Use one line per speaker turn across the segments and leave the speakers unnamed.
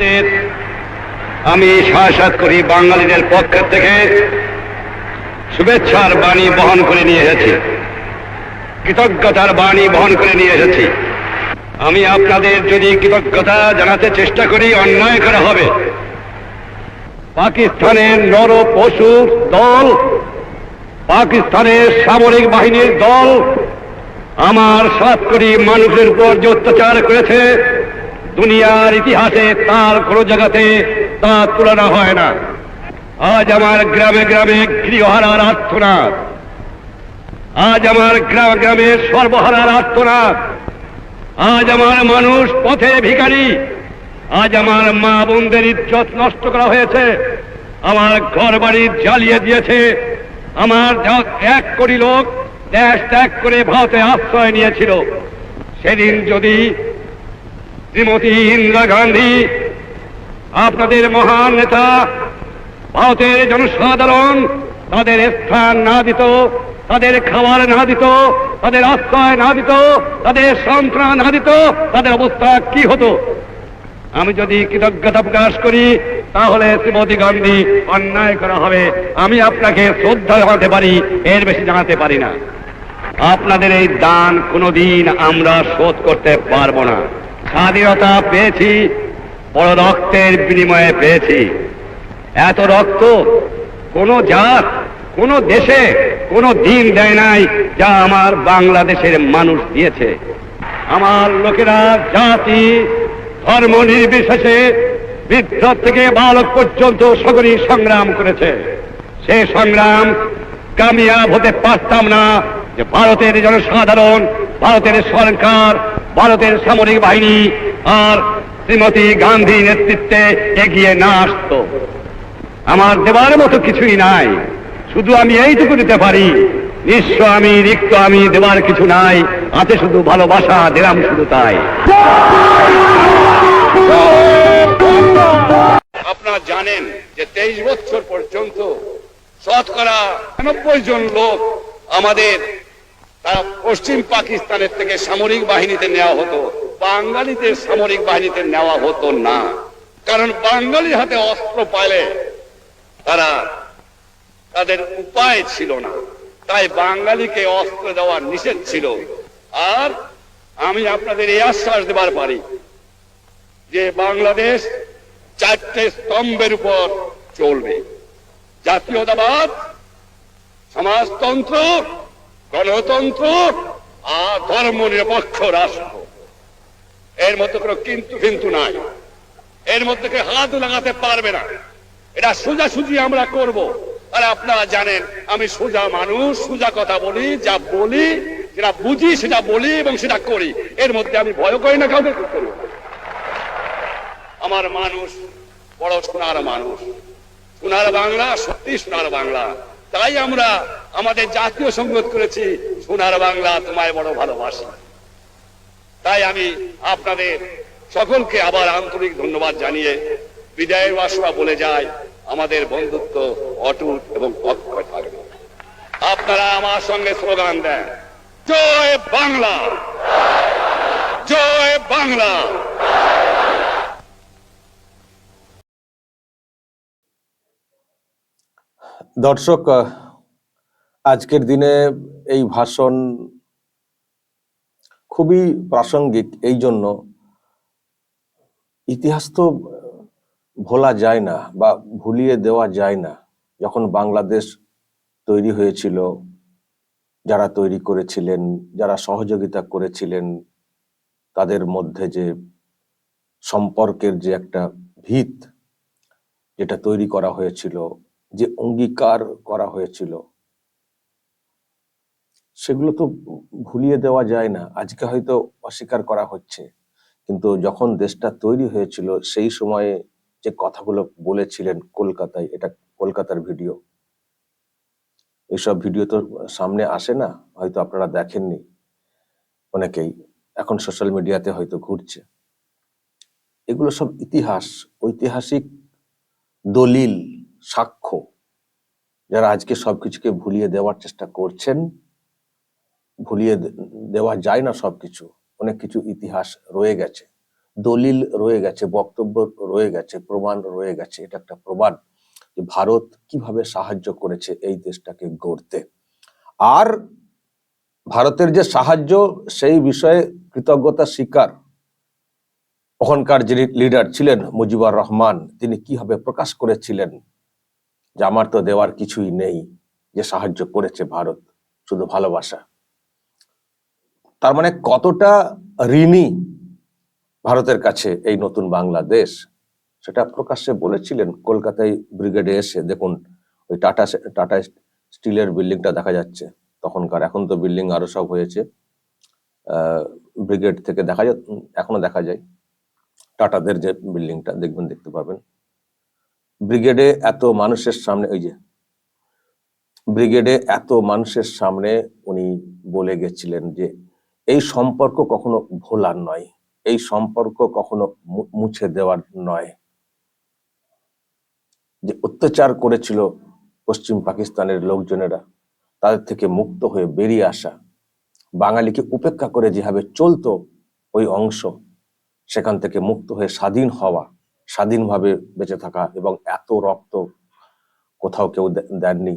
আপনাদের আমি সাহসাত করি বাঙালিদের পক্ষের থেকে। শুভেচ্ছার বাণী বহন করে নিয়ে এসেছি। কৃতজ্ঞতার বাণী বহন করে নিয়ে এসেছি। আমি আপনাদের যদি কৃতজ্ঞতা জানাতে চেষ্টা করি, অন্যায় করা হবে। পাকিস্তানের নর পশুর দল, পাকিস্তানের সামরিক বাহিনীর দল, আমার সাত কোটি মানুষের উপর যে অত্যাচার করেছে দুনিয়ার ইতিহাসে তার কোনো জায়গাতে তা তুলনা হয় না। আজ আমার গ্রামে গ্রামে গৃহহারার আর্থনাদ আজ আমার গ্রামে গ্রামে সর্বহারার আর্থনাদ আজ আমার মানুষ পথে ভিখারি। আজ আমার মা বোনদের ইজ্জত নষ্ট করা হয়েছে। আমার ঘর বাড়ি জ্বালিয়ে দিয়েছে। আমার এক কোটি লোক দেশ ত্যাগ করে ভারতে আশ্রয় নিয়েছিল। সেদিন যদি শ্রীমতী ইন্দিরা গান্ধী, আপনাদের মহান নেতা, ভারতের জনসাধারণ, তাদের স্থান না দিত, তাদের খাবার না দিত, তাদের আশ্রয় না দিত, তাদের সন্ত্রাস না দিত, তাদের অবস্থা কি হতো? আমি যদি কৃতজ্ঞতা প্রকাশ করি, তাহলে শ্রীমতী গান্ধী অন্যায় করা হবে। আমি আপনাকে শ্রদ্ধা জানাতে পারি, এর বেশি জানাতে পারি না। আপনাদের এই দান কোনোদিন আমরা শোধ করতে পারব না। স্বাধীনতা পেয়েছি, বড় রক্তের বিনিময়ে পেয়েছি। এত রক্ত কোন জাত, কোন দেশে কোন দিন দেয় নাই যা আমার বাংলাদেশের মানুষ দিয়েছে। আমার লোকেরা জাতি, ধর্ম নির্বিশেষে বৃদ্ধ থেকে বালক পর্যন্ত সকলেই সংগ্রাম করেছে। সে সংগ্রাম কামিয়াব হতে পারতাম না যে ভারতের জনসাধারণ, ভারতের সরকার, ভারতের সামরিক বাহিনী আর শ্রীমতী গান্ধী নেতৃত্বে এগিয়ে না আসতো। আমার দেবার মতো কিছুই নাই। শুধু আমি এইটুকু দিতে পারি নিঃস্ব আমি, রিক্ত আমি দেবার কিছু নাই আছে শুধু ভালোবাসা দিলাম শুধু তাই। আপনারা জানেন যে তেইশ বছর পর্যন্ত শতকরা নব্বই জন লোক আমাদের তারা পশ্চিম পাকিস্তানের থেকে সামরিক বাহিনীতে নেওয়া হতো। বাঙালিদের সামরিক বাহিনীতে নেওয়া হতো না। কারণ বাঙালির হাতে অস্ত্র পাইলে তারা তাদের উপায় ছিল না। তাই বাঙালিকে অস্ত্র দেওয়া নিষেধ ছিল। আর আমি আপনাদের এই আশ্বাস দেবার পারি যে বাংলাদেশ চারটে স্তম্ভের উপর চলবে। জাতীয়তাবাদ, সমাজতন্ত্র, গণতন্ত্র আর ধর্ম নিরপেক্ষ রাষ্ট্র। এর মধ্যে কোনো কিন্তু কিন্তু নাই। এর মধ্যে কেউ হাত লাগাতে পারবে না। এটা সোজাসুজি আমরা করব। আর আপনারা জানেন, আমি সোজা মানুষ, সোজা কথা বলি, যা বলি, যেটা বুঝি, সেটা বলি এবং সেটা করি। এর মধ্যে আমি ভয় করি না কাউকে। আমার মানুষ, বড় সোনার মানুষ। সোনার বাংলা সত্যি সোনার বাংলা। তাই আমরা আমাদের জাতীয় সঙ্গত করেছি, সোনার বাংলা তোমায় বড় ভালোবাসি। তাই আমি আপনাদের সকলকে আবার আন্তরিক ধন্যবাদ জানিয়ে বিদায়ের বাসনা বলে যায় আমাদের বন্ধুত্ব অটুট এবং অক্ষয় থাকবে। আপনারা আমার সঙ্গে স্লোগান দেন, জয় বাংলা! জয় বাংলা!
দর্শক আজকের দিনে এই ভাষণ খুবই প্রাসঙ্গিক এই জন্য ইতিহাস তো ভোলা যায় না বা ভুলিয়ে দেওয়া যায় না। যখন বাংলাদেশ তৈরি হয়েছিল, যারা তৈরি করেছিলেন, যারা সহযোগিতা করেছিলেন, তাদের মধ্যে যে সম্পর্কের যে একটা ভিত যেটা তৈরি করা হয়েছিল যে অঙ্গীকার করা হয়েছিল। সেগুলো তো ভুলিয়ে দেওয়া যায় না। আজকে হয়তো অস্বীকার করা হচ্ছে। কিন্তু যখন দেশটা তৈরি হয়েছিল, সেই সময়ে যে কথাগুলো বলেছিলেন কলকাতায়, এটা কলকাতার ভিডিও। এইসব ভিডিও তো সামনে আসে না, হয়তো আপনারা দেখেননি অনেকেই। এখন সোশ্যাল মিডিয়াতে হয়তো ঘুরছে। এগুলো সব ইতিহাস, ঐতিহাসিক দলিল। সাক্ষ্য। যারা আজকে সবকিছুকে ভুলিয়ে দেওয়ার চেষ্টা করছেন, ভুলিয়ে দেওয়া যায় না সবকিছু। অনেক কিছু ইতিহাস রয়ে গেছে। দলিল রয়ে গেছে, বক্তব্য রয়ে গেছে, প্রমাণ রয়ে গেছে। এটা একটা প্রমাণ যে ভারত কীভাবে সাহায্য করেছে এই দেশটাকে গড়তে। আর ভারতের যে সাহায্য, সেই বিষয়ে কৃতজ্ঞতা স্বীকার ওখানকার যিনি লিডার ছিলেন মুজিবুর রহমান, তিনি কীভাবে প্রকাশ করেছিলেন যে আমার তো দেওয়ার কিছুই নেই, যে সাহায্য করেছে ভারত, শুধু ভালোবাসা। তার মানে কতটা ঋণী ভারতের কাছে এই নতুন বাংলাদেশ, সেটা প্রকাশ্যে বলেছিলেন কলকাতায় ব্রিগেডে এসে। দেখুন, ওই টাটা টাটা স্টিলের বিল্ডিংটা দেখা যাচ্ছে। তখনকার, এখন তো বিল্ডিং আরও সব হয়েছে। ব্রিগেড থেকে দেখা যায় এখনও দেখা যায়। টাটাদের যে বিল্ডিংটা, দেখবেন, দেখতে পাবেন। ব্রিগেডে এত মানুষের সামনে, ওই যে, ব্রিগেডে এত মানুষের সামনে উনি বলে গেছিলেন যে, এই সম্পর্ক কখনো ভোলার নয়, এই সম্পর্ক কখনো মুছে দেওয়ার নয়। যে অত্যাচার করেছিল পশ্চিম পাকিস্তানের লোকজনেরা, তাদের থেকে মুক্ত হয়ে বেরিয়ে আসা। বাঙালিকে উপেক্ষা করে যেভাবে চলতো ওই অংশ, সেখান থেকে মুক্ত হয়ে স্বাধীন হওয়া। স্বাধীনভাবে বেঁচে থাকা এবং এত রক্ত কোথাও কেউ দেননি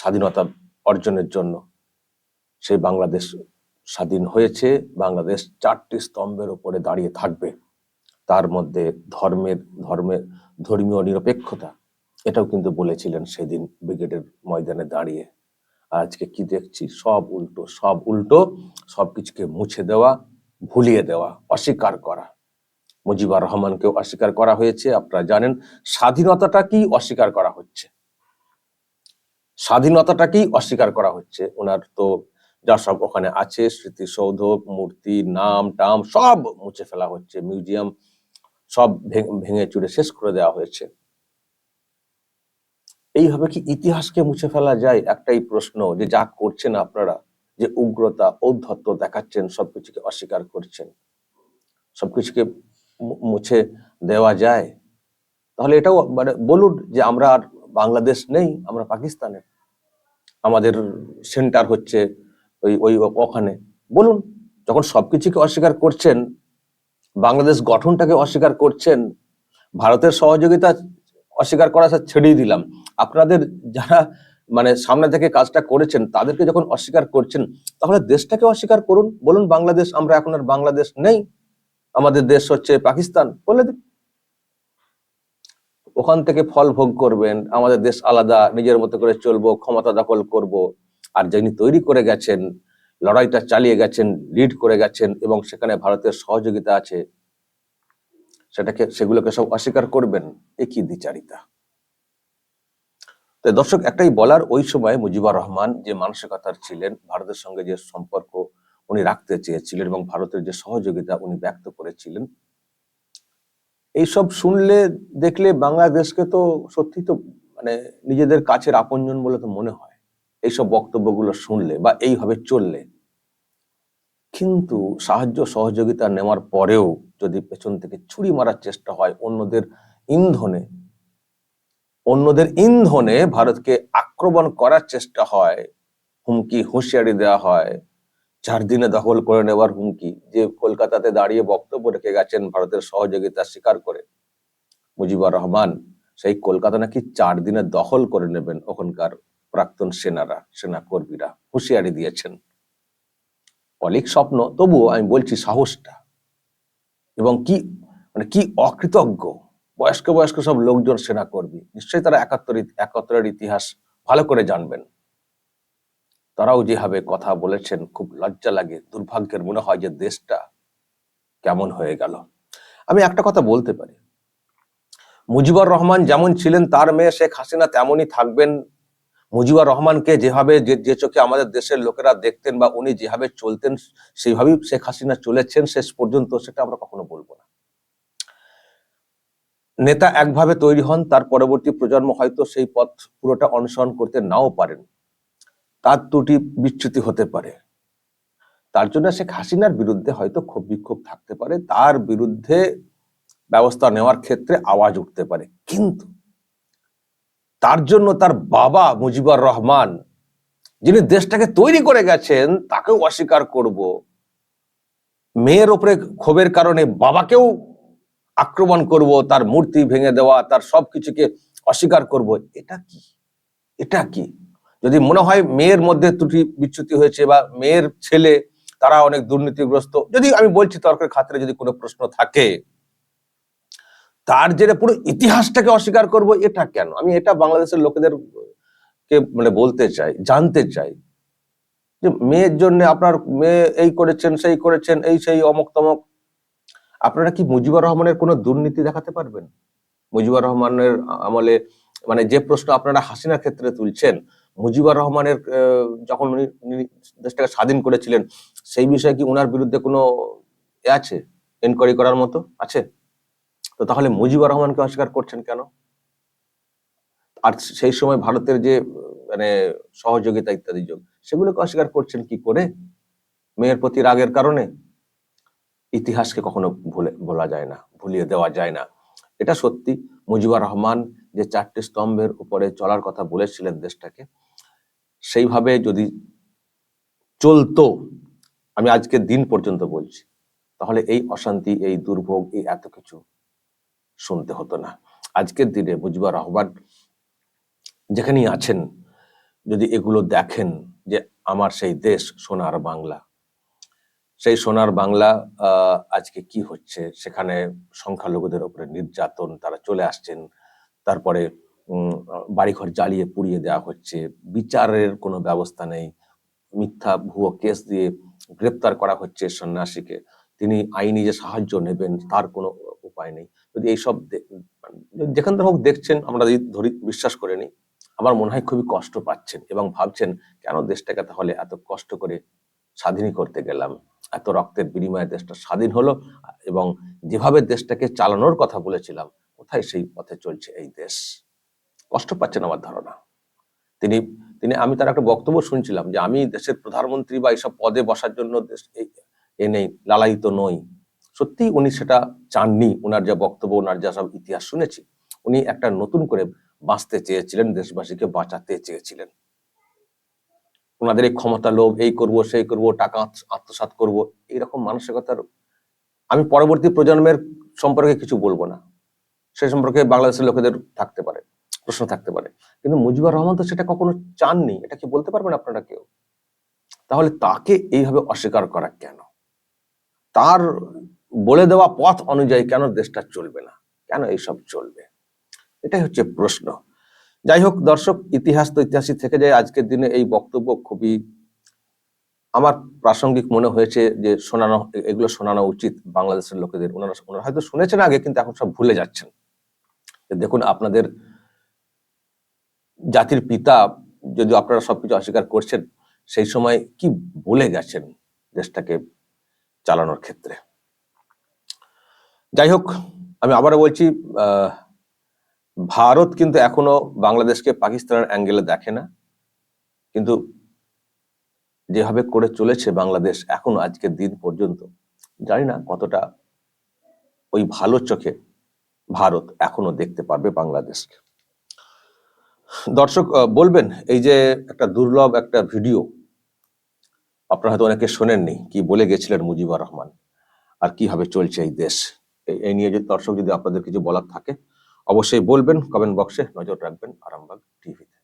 স্বাধীনতা অর্জনের জন্য। সেই বাংলাদেশ স্বাধীন হয়েছে, বাংলাদেশ চারটি স্তম্ভের উপরে দাঁড়িয়ে থাকবে। তার মধ্যে ধর্মের ধর্মের ধর্মীয় নিরপেক্ষতা, এটাও কিন্তু বলেছিলেন সেদিন ব্রিগেডের ময়দানে দাঁড়িয়ে। আজকে কি দেখছি? সব উল্টো সব উল্টো, সবকিছুকে মুছে দেওয়া, ভুলিয়ে দেওয়া, অস্বীকার করা। মুজিবুর রহমানকেও অস্বীকার করা হয়েছে। আপনারা জানেন, স্বাধীনতাটা কি অস্বীকার করা হচ্ছে? স্বাধীনতাটাকেই অস্বীকার করা হচ্ছে? ওনার তো যা সব ওখানে আছে, স্মৃতিসৌধ, মূর্তি, নাম, টাম, সব মুছে ফেলা হচ্ছে, মিউজিয়াম সব ভেঙে- চুরে শেষ করে দেওয়া হয়েছে। এইভাবে কি ইতিহাসকে মুছে ফেলা যায়? একটাই প্রশ্ন, যে যা করছেন আপনারা, যে উগ্রতা, ঔদ্ধত্য দেখাচ্ছেন, সবকিছুকে অস্বীকার করছেন, সবকিছুকে মুছে দেওয়া যায়। তাহলে এটাও মানে বলুন যে আমরা আর বাংলাদেশ নেই, আমরা পাকিস্তানের। আমাদের সেন্টার হচ্ছে ওই ওই ওখানে। বলুন, যখন সবকিছুকে অস্বীকার করছেন, বাংলাদেশ গঠনটাকে অস্বীকার করছেন, ভারতের সহযোগিতা অস্বীকার করা সব ছেড়েই দিলাম। আপনাদের যারা মানে সামনে থেকে কাজটা করেছেন, তাদেরকে যখন অস্বীকার করছেন, তাহলে দেশটাকে অস্বীকার করুন। বলুন, বাংলাদেশ, আমরা এখন আর বাংলাদেশ নেই। আমাদের দেশ হচ্ছে পাকিস্তান, বলে দিন। ওখান থেকে ফল ভোগ করবেন, আমাদের দেশ আলাদা, নিজের মতো করে চলবো, ক্ষমতা দখল করব। আর যিনি তৈরি করে গেছেন, লড়াইটা চালিয়ে গেছেন লিড করে গেছেন, এবং সেখানে ভারতের সহযোগিতা আছে, সেটাকে, সেগুলোকে সব অস্বীকার করবেন এ কি দ্বিচারিতা। তো দর্শক, একটাই বলার, ওই সময় মুজিবুর রহমান যে মানসিকতার ছিলেন, ভারতের সঙ্গে যে সম্পর্ক উনি রাখতে চেয়েছিলেন এবং ভারতের যে সহযোগিতা উনি ব্যক্ত করেছিলেন। এইসব শুনলে, দেখলে বাংলাদেশকে তো সত্যি তো মানে নিজেদের কাছের আপনজন বলে তো মনে হয়। এইসব বক্তব্যগুলো শুনলে বা এইভাবে চললে। কিন্তু সাহায্য, সহযোগিতা নেওয়ার পরেও যদি পেছন থেকে ছুরি মারার চেষ্টা হয় অন্যদের ইন্ধনে অন্যদের ইন্ধনে ভারতকে আক্রমণ করার চেষ্টা হয়, হুমকি, হুঁশিয়ারি দেওয়া হয় চার দিনে দখল করে নেওয়ার হুমকি, যে কলকাতাতে দাঁড়িয়ে বক্তব্য রেখে গেছেন ভারতের সহযোগিতা স্বীকার করে। মুজিবুর রহমান, সেই কলকাতা নাকি চার দিনে দখল করে নেবেন ওখানকার প্রাক্তন সেনারা সেনা কর্মীরা হুঁশিয়ারি দিয়েছেন। অলিক স্বপ্ন, তবুও আমি বলছি সাহসটা। এবং কি মানে কি অকৃতজ্ঞ, বয়স্ক বয়স্ক সব লোকজন সেনা কর্মী নিশ্চয়ই তারা একাত্তর, একাত্তরের ইতিহাস ভালো করে জানবেন। তারাও যেভাবে কথা বলেছেন, খুব লজ্জা লাগে। দুর্ভাগ্যের মনে হয় যে দেশটা কেমন হয়ে গেল। আমি একটা কথা বলতে পারি। মুজিবুর রহমান যেমন ছিলেন, তার মেয়ে শেখ হাসিনা তেমনই থাকবেন। মুজিবুর রহমানকে যেভাবে যে যে চোখে আমাদের দেশের লোকেরা দেখতেন বা উনি যেভাবে চলতেন, সেইভাবেই শেখ হাসিনা চলেছেন, শেষ পর্যন্ত সেটা আমরা কখনো বলব না। নেতা একভাবে তৈরি হন, তার পরবর্তী প্রজন্ম হয়তো সেই পথ পুরোটা অনুসরণ করতে নাও পারেন। তার ত্রুটি বিচ্যুতি হতে পারে। তার জন্য শেখ হাসিনার বিরুদ্ধে হয়তো ক্ষোভ বিক্ষোভ থাকতে পারে, তার বিরুদ্ধে ব্যবস্থা নেওয়ার ক্ষেত্রে আওয়াজ উঠতে পারে। কিন্তু তার জন্য তার বাবা মুজিবুর রহমান, যিনি দেশটাকে তৈরি করে গেছেন, তাকেও অস্বীকার করব। মেয়ের ওপরে ক্ষোভের কারণে বাবাকেও আক্রমণ করব, তার মূর্তি ভেঙে দেওয়া, তার সবকিছুকে অস্বীকার করব। এটা কি? এটা কি? যদি মনে হয় মেয়ের মধ্যে ত্রুটি বিচ্যুতি হয়েছে বা মেয়ের ছেলে তারা অনেক দুর্নীতিগ্রস্ত, যদি আমি বলছি তর্কের খাতিরে যদি কোনো প্রশ্ন থাকে, তার জেরে পুরো ইতিহাসটাকে অস্বীকার করব এটা কেন? আমি এটা বাংলাদেশের লোকেদের কে মানে বলতে চাই, জানতে চাই যে মেয়ের জন্য আপনার মেয়ে এই করেছেন, সেই করেছেন, এই সেই অমক তমক, আপনারা কি মুজিবুর রহমানের কোনো দুর্নীতি দেখাতে পারবেন? মুজিবুর রহমানের আমলে মানে যে প্রশ্ন আপনারা হাসিনার ক্ষেত্রে তুলছেন মুজিবুর রহমানের যখন উনি দেশটাকে স্বাধীন করেছিলেন, সেই বিষয়ে কি উনার বিরুদ্ধে কোনো এ আছে? এনকোয়ারি করার মতো আছে? তো তাহলে মুজিবুর রহমানকে অস্বীকার করছেন কেন? আর সেই সময় ভারতের যে মানে সহযোগিতা ইত্যাদি যোগ, সেগুলোকে অস্বীকার করছেন কি করে? মেয়ের প্রতি রাগের কারণে? ইতিহাসকে কখনো ভুলে বলা যায় না, ভুলিয়ে দেওয়া যায় না। এটা সত্যি, মুজিবুর রহমান যে চারটি স্তম্ভের উপরে চলার কথা বলেছিলেন দেশটাকে, সেইভাবে যদি চলতো, আমি আজকের দিন পর্যন্ত বলছি, তাহলে এই অশান্তি, এই দুর্ভোগ, এই এত কিছু শুনতে হতো না। আজকের দিনে মুজিবুর রহমান যেখানেই আছেন, যদি এগুলো দেখেন যে আমার সেই দেশ সোনার বাংলা, সেই সোনার বাংলা আজকে কি হচ্ছে? সেখানে সংখ্যালঘুদের উপরে নির্যাতন, তারা চলে আসছেন। তারপরে বাড়িঘর জ্বালিয়ে পুড়িয়ে দেওয়া হচ্ছে। বিচারের কোনো ব্যবস্থা নেই। মিথ্যা ভুয়ো কেস দিয়ে গ্রেপ্তার করা হচ্ছে সন্ন্যাসীকে। তিনি আইনি যে সাহায্য নেবেন, তার কোনো উপায় নেই। যদি এইসব যেখান থেকে হোক দেখছেন, আমরা যদি ধরি, বিশ্বাস করে নিই, আমার মনে হয় খুবই কষ্ট পাচ্ছেন এবং ভাবছেন, কেন দেশটাকে তাহলে এত কষ্ট করে স্বাধীনই করতে গেলাম? এত রক্তের বিনিময়ে দেশটা স্বাধীন হলো এবং যেভাবে দেশটাকে চালানোর কথা বলেছিলাম কোথায় সেই পথে চলছে এই দেশ। কষ্ট পাচ্ছেন আমার ধারণা। তিনি তিনি, আমি তার একটা বক্তব্য শুনছিলাম যে আমি দেশের প্রধানমন্ত্রী বা এইসব পদে বসার জন্য দেশ এ নেই, লালায়িত নই। সত্যি উনি সেটা চাননি ওনার যা বক্তব্য ওনার যা সব ইতিহাস শুনেছি, উনি একটা নতুন করে বাঁচতে চেয়েছিলেন, দেশবাসীকে বাঁচাতে চেয়েছিলেন। ওনাদের এই ক্ষমতা লোভ, এই করব, সেই করব, টাকা আত্ম- আত্মসাৎ করব, এইরকম মানসিকতার, আমি পরবর্তী প্রজন্মের সম্পর্কে কিছু বলব না। সে সম্পর্কে বাংলাদেশের লোকেদের থাকতে পারে, প্রশ্ন থাকতে পারে। কিন্তু মুজিবুর রহমান তো সেটা কখনো চাননি, এটা কি বলতে পারবেন আপনারা কেউ? তাহলে তাকে এইভাবে অস্বীকার করা কেন? তার বলে দেওয়া পথ অনুযায়ী কেন দেশটা চলবে না? কেন এইসব চলবে? এটাই হচ্ছে প্রশ্ন। যাই হোক, দর্শক, ইতিহাস তো ইতিহাসই থেকে যায়। আজকের দিনে এই বক্তব্য খুবই আমার প্রাসঙ্গিক মনে হয়েছে যে শোনানো, এগুলো শোনানো উচিত বাংলাদেশের লোকেদের। ওনারা ওনারা হয়তো শুনেছেন আগে, কিন্তু এখন সব ভুলে যাচ্ছেন। দেখুন, আপনাদের জাতির পিতা যদি আপনারা সবকিছু অস্বীকার করছেন, সেই সময় কি বলে গেছেন দেশটাকে চালানোর ক্ষেত্রে? যাই হোক, আমি আবারও বলছি ভারত কিন্তু এখনও বাংলাদেশকে পাকিস্তানের অ্যাঙ্গেলে দেখে না। কিন্তু যেভাবে করে চলেছে বাংলাদেশ এখনও আজকের দিন পর্যন্ত, জানি না কতটা ওই ভালো চোখে ভারত এখনও দেখতে পারবে বাংলাদেশকে। দর্শক বলবেন, এই যে একটা দুর্লভ একটা ভিডিও, আপনারা হয়তো অনেকে শোনেননি, কি বলে গেছিলেন মুজিবুর রহমান, আর কীভাবে চলছে এই দেশ? এই- নিয়ে যদি দর্শক যদি আপনাদের কিছু বলার থাকে, অবশ্যই বলবেন কমেন্ট বক্সে নজর রাখবেন, আরামবাগ টিভিতে